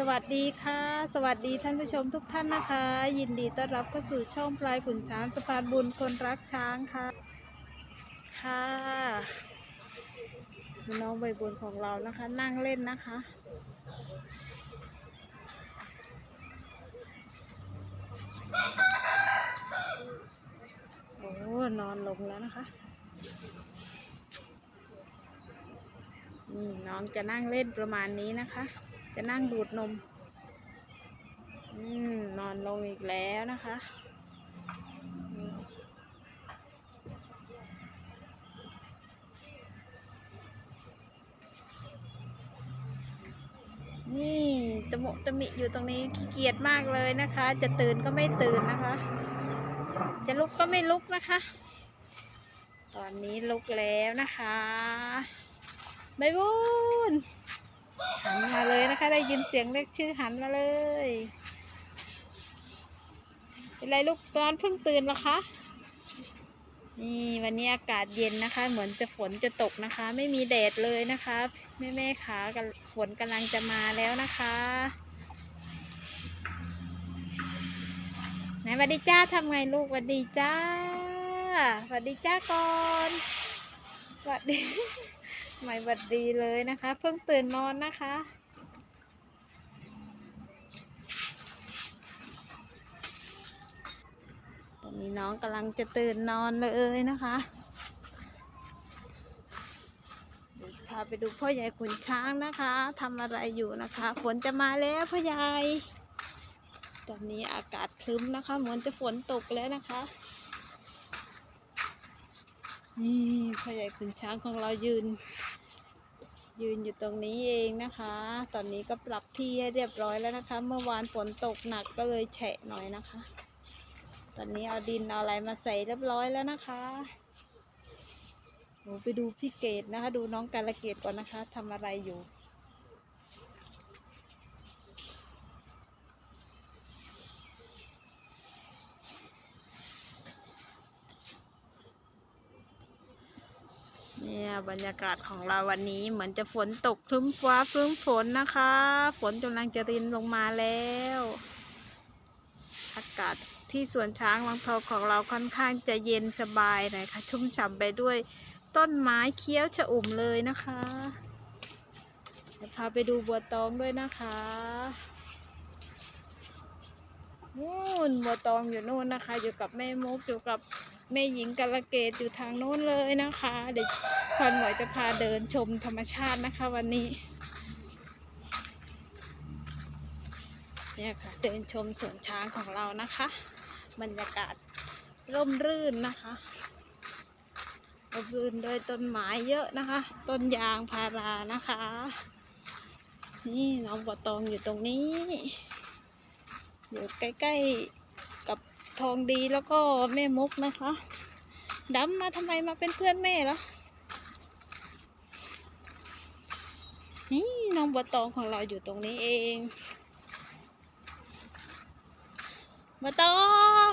สวัสดีค่ะ สวัสดีท่านผู้ชมทุกท่านนะคะ ยินดีต้อนรับเข้าสู่ช่องพลายขุนช้างสะพานบุญคนรักช้างค่ะ ค่ะน้องใบบุญของเรานะคะ นั่งเล่นนะคะ โอ้นอนลงแล้วนะคะนี่น้องจะนั่งเล่นประมาณนี้นะคะ จะนั่งดูดนม อืม นอนลงอีกแล้วนะคะ นี่ตะมุตะมิอยู่ตรงนี้ขี้เกียจมากเลยนะคะ จะตื่นก็ไม่ตื่นนะคะ จะลุกก็ไม่ลุกนะคะ ตอนนี้ลุกแล้วนะคะบายบุญ หันมาเลยนะคะ ได้ยินเสียงเรียกชื่อหันมาเลย เป็นไรลูกตอนเพิ่งตื่นหรอคะ นี่วันนี้อากาศเย็นนะคะ เหมือนจะฝนจะตกนะคะ ไม่มีแดดเลยนะคะแม่แม่ขากับฝนกำลังจะมาแล้วนะคะไหนวัดดีจ้าทำไงลูกวัดดีจ้าวัดดีจ้าก่อนวัดดี ไม่หวัดดีเลยนะคะ เพิ่งตื่นนอนนะคะ ตอนนี้น้องกำลังจะตื่นนอนเลยนะคะพาไปดูพ่อใหญ่ขุนช้างนะคะทำอะไรอยู่นะคะฝนจะมาแล้วพ่อใหญ่ตอนนี้อากาศครึ้มนะคะ เหมือนจะฝนตกแล้วนะคะนี่พ่อใหญ่ขุนช้างของเรายืน ยืนอยู่ตรงนี้เองนะคะ ตอนนี้ก็ปรับที่ให้เรียบร้อยแล้วนะคะ เมื่อวานฝนตกหนักก็เลยแฉะหน่อยนะคะ ตอนนี้เอาดินเอาอะไรมาใส่เรียบร้อยแล้วนะคะหนูไปดูพี่เกดนะคะ ดูน้องกาลเกตก่อนนะคะทำอะไรอยู่ บรรยากาศของเราวันนี้เหมือนจะฝนตกครึ้มฟ้าครึ้มฝนนะคะ ฝนกำลังจะรินลงมาแล้ว อากาศที่สวนช้างวังทองของเราค่อนข้างจะเย็นสบายหน่อยค่ะ ชุ่มฉ่ำไปด้วยต้นไม้เคี้ยวชะอุ่มเลยนะคะเดี๋ยวพาไปดูบัวตองด้วยนะคะนู่นบัวตองอยู่นู่นนะคะ อยู่กับแม่มุกอยู่กับ แม่หญิงกาลเกตอยู่ทางโน้นเลยนะคะ เดี๋ยวควันหมวยจะพาเดินชมธรรมชาตินะคะวันนี้ เนี่ยค่ะเดินชมสวนช้างของเรานะคะ บรรยากาศร่มรื่นนะคะร่มรื่นด้วยต้นไม้เยอะนะคะ ต้นยางพารานะคะ นี่น้องบัวตองอยู่ตรงนี้ อยู่ใกล้ๆกับ ทองดีแล้วก็แม่มุกนะคะดำมาทำไมมาเป็นเพื่อนแม่เหรอนี่น้องบัวตองของเราอยู่ตรงนี้เองมาตอง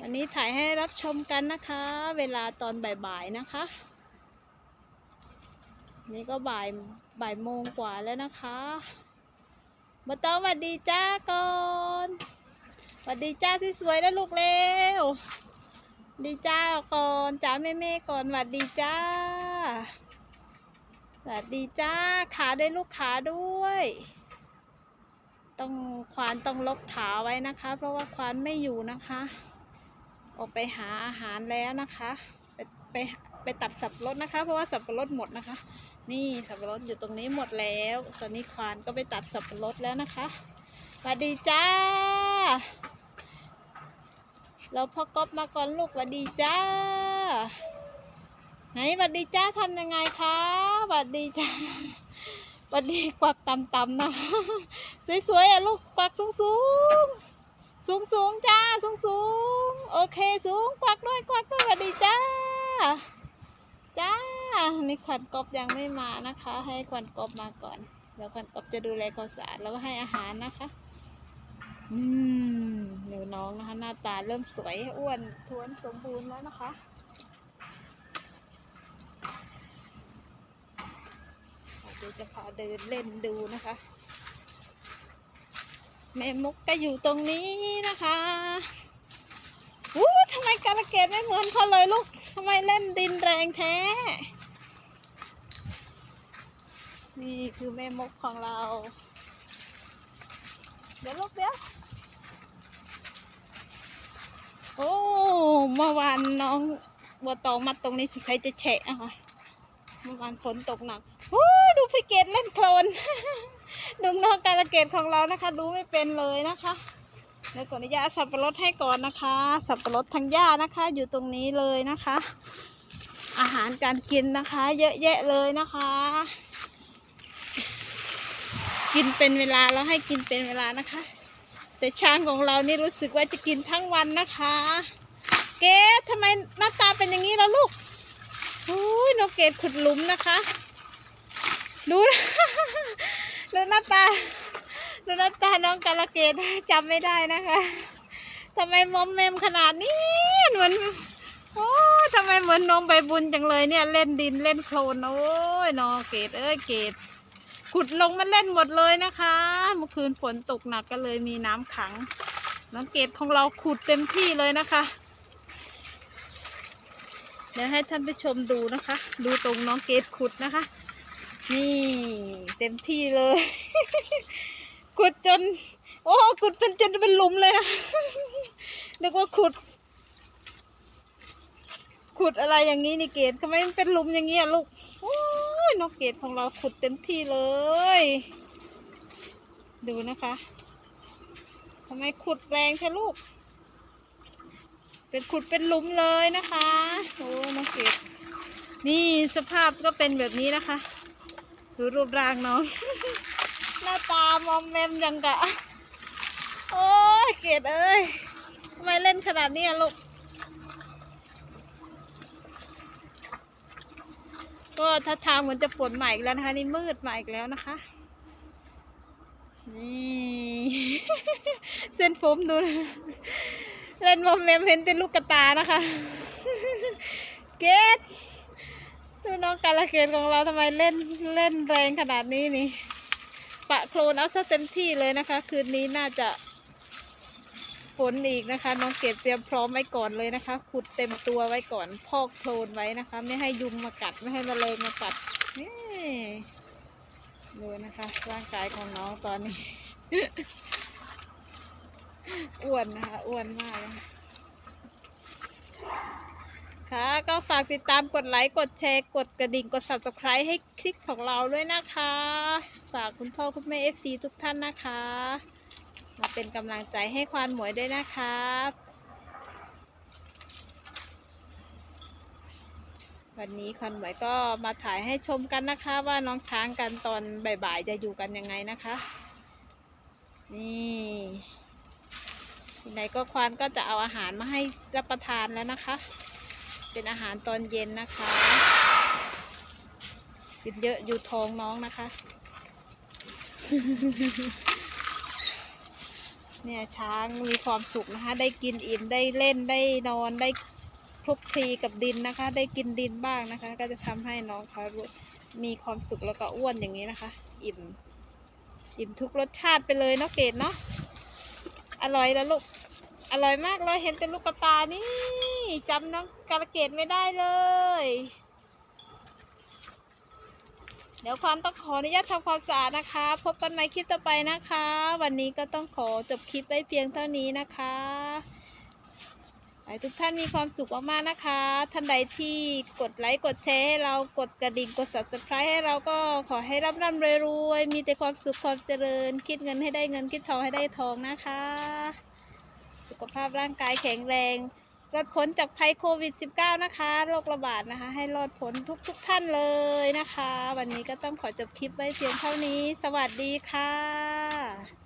วันนี้ถ่ายให้รับชมกันนะคะ เวลาตอนบ่ายๆนะคะ นี่ก็บ่ายบ่ายโมงกว่าแล้วนะคะมาตองสวัสดีจ้าก่อน วัสดีจ้าที่สวยแล้ลูกเร็ว ดีจ้าก่อนจ้าแม่แม่ๆก่อนสวัสดีจ้าสวัสดีจ้าขาด้วยลูกขาด้วย ต้องควานต้องลกขาไว้นะคะ เพราะว่าควานไม่อยู่นะคะ ออกไปหาอาหารแล้วนะคะ ไปไปไปตัดสับปะรดนะคะ เพราะว่าสับปะรดหมดนะคะ นี่สับปะรดอยู่ตรงนี้หมดแล้ว ตอนนี้ควานก็ไปตัดสับปะรดแล้วนะคะสวัสดีจ้า เราพ่อก๊อฟมาก่อนลูกสวัสดีจ้า ไหนสวัสดีจ้าทำยังไงคะสวัสดีจ้าสวัสดีกวักต่ำๆนะ สวยๆอะลูกกวักสูงสูงสูงสูงๆจ้าสูงสูงๆโอเคสูงกวักด้วยกวักด้วยสวัสดีจ้า จ้านี่ขวัญกบยังไม่มานะคะ ให้ขวัญกบมาก่อนเดี๋ยวขวัญกบจะดูแลควาสะอาดแล้วก็ให้อาหารนะคะ อืมเดี๋ยวน้องนะคะ หน้าตาเริ่มสวยอ้วนท้วนสมบูรณ์แล้วนะคะเดี๋ยวจะพาเดินเล่นดูนะคะ แม่มุกก็อยู่ตรงนี้นะคะอู้ทำไมกาลเกตไม่เหมือนเขาเลยลูกทำไมเล่นดินแรงแท้ นี่คือแม่มุกของเรา เดี๋ยวลูกเดี๋ยว โอ้เมื่อวา นน้องบัวตองมาตรงนี้สิใครจะแฉะค่ะเมื่อวานฝนตกหนักโอ้ดูพี่เกดเล่นโคลนดูน้องการะเกดของเรานะคะ ดูไม่เป็นเลยนะคะเดี๋ยวก่อนอนุญาตสับปะรดให้ก่อนนะคะ สับปะรดทางหญ้านะคะ อยู่ตรงนี้เลยนะคะ อาหารการกินนะคะ เยอะแยะเลยนะคะ กินเป็นเวลาแล้วให้กินเป็นเวลานะคะ แต่ช้างของเรานี่รู้สึกว่าจะกินทั้งวันนะคะ เกดทำไมหน้าตาเป็นอย่างนี้แล่ะลูกอุ้ยนกเกดขุดหลุมนะคะ ดูนะดูหน้าตาดูหน้าตาน้องกาลเกดจำไม่ได้นะคะทำไมมอมแมมขนาดนี้เหมือนโอ้ทำไมเหมือนนมใบบุญจังเลยเนี่ยเล่นดินเล่นโคลนโอ้ยนอเกดเอ้ยเกดขุดลงมาเล่นหมดเลยนะคะเมื่อคืนฝนตกหนักก็เลยมีน้ำขังน้องเกดของเราขุดเต็มที่เลยนะคะ เดี๋ยวให้ท่านผู้ชมดูนะคะ ดูตรงน้องเกดขุดนะคะ นี่เต็มที่เลย ขุดจน โอ้ขุดเป็นจนเป็นหลุมเลยนะนึกว่าขุด ขุดอะไรอย่างนี้นี่เกดทำไมเป็นหลุมอย่างนี้ลูกโอ้ยนกเกดของเราขุดเต็มที่เลย ดูนะคะทำไมขุดแรงใช่ลูก เป็นขุดเป็นหลุมเลยนะคะโอ้นกเกดนี่สภาพก็เป็นแบบนี้นะคะ ดูรูปร่างน้อง หน้าตามอมแมมยังกะ โอ้ยเกดเอ้ยทำไมเล่นขนาดนี้ลูก ก็ถ้าทางเหมือนจะฝนใหม่อีกแล้วนะคะ นี่มืดมาอีกแล้วนะคะ นี่ เส้นผมดูนะ เล่นวอมแมมเห็นเป็นลูกกระตานะคะ เกดดูน้องกาลเกตของเราทำไมเล่นเล่นแรงขนาดนี้นี่ ปะโคลนเอาซะเต็มที่เลยนะคะ คืนนี้น่าจะฝนอีกนะคะ น้องเกดเตรียมพร้อมไว้ก่อนเลยนะคะ ขุดเต็มตัวไว้ก่อน พอกโคลนไว้นะคะ ไม่ให้ยุงมากัด ไม่ให้มแมลงมากัดนี่ดูนะคะ ร่างกายของน้องตอนนี้ อ้วนนะคะอ้วนมากค่ะก็ฝากติดตามกดไลค์ กดแชร์ กดกระดิ่ง กด subscribe ให้คลิปของเราด้วยนะคะ ฝากคุณพ่อคุณแม่ FC ทุกท่านนะคะ มาเป็นกำลังใจให้ควานหมวยด้วยนะครับวันนี้ควานหมวยก็มาถ่ายให้ชมกันนะคะ ว่าน้องช้างกันตอนบ่ายๆจะอยู่กันยังไงนะคะ นี่ ไหนก็ควานก็จะเอาอาหารมาให้รับประทานแล้วนะคะ เป็นอาหารตอนเย็นนะคะกินเยอะอยู่ท้องน้องนะคะ เนี่ยช้างมีความสุขนะคะ ได้กินอิ่มได้เล่นได้นอนได้คลุกคลีกับดินนะคะ ได้กินดินบ้างนะคะ ก็จะทำให้น้องเขามีความสุขแล้วก็อ้วนอย่างนี้นะคะ อิ่มอิ่มทุกรสชาติไปเลยเนาะเกดเนาะ อร่อยแล้วลูก อร่อยมากเลยเห็นเป็นลูกกระตานี่จำน้องกาลเกตไม่ได้เลย เดี๋ยวความต้องขออนุญาตทำความสะอาดนะคะ พบกันใหม่คลิปต่อไปนะคะ วันนี้ก็ต้องขอจบคลิปไว้เพียงเท่านี้นะคะ ให้ทุกท่านมีความสุขมากๆนะคะ ท่านใดที่กดไลค์กดแชร์ให้เรากดกระดิ่งกด subscribe ให้เราก็ขอให้ร่ำร่ำรวยรวยมีแต่ความสุขความเจริญ คิดเงินให้ได้เงินคิดทองให้ได้ทองนะคะ สุขภาพร่างกายแข็งแรงรอดพ้นจากภัยโควิด -19 นะคะ โรคระบาดนะคะ ให้รอดพ้นทุกทุกท่านเลยนะคะ วันนี้ก็ต้องขอจบคลิปไว้เพียงเท่านี้ สวัสดีค่ะ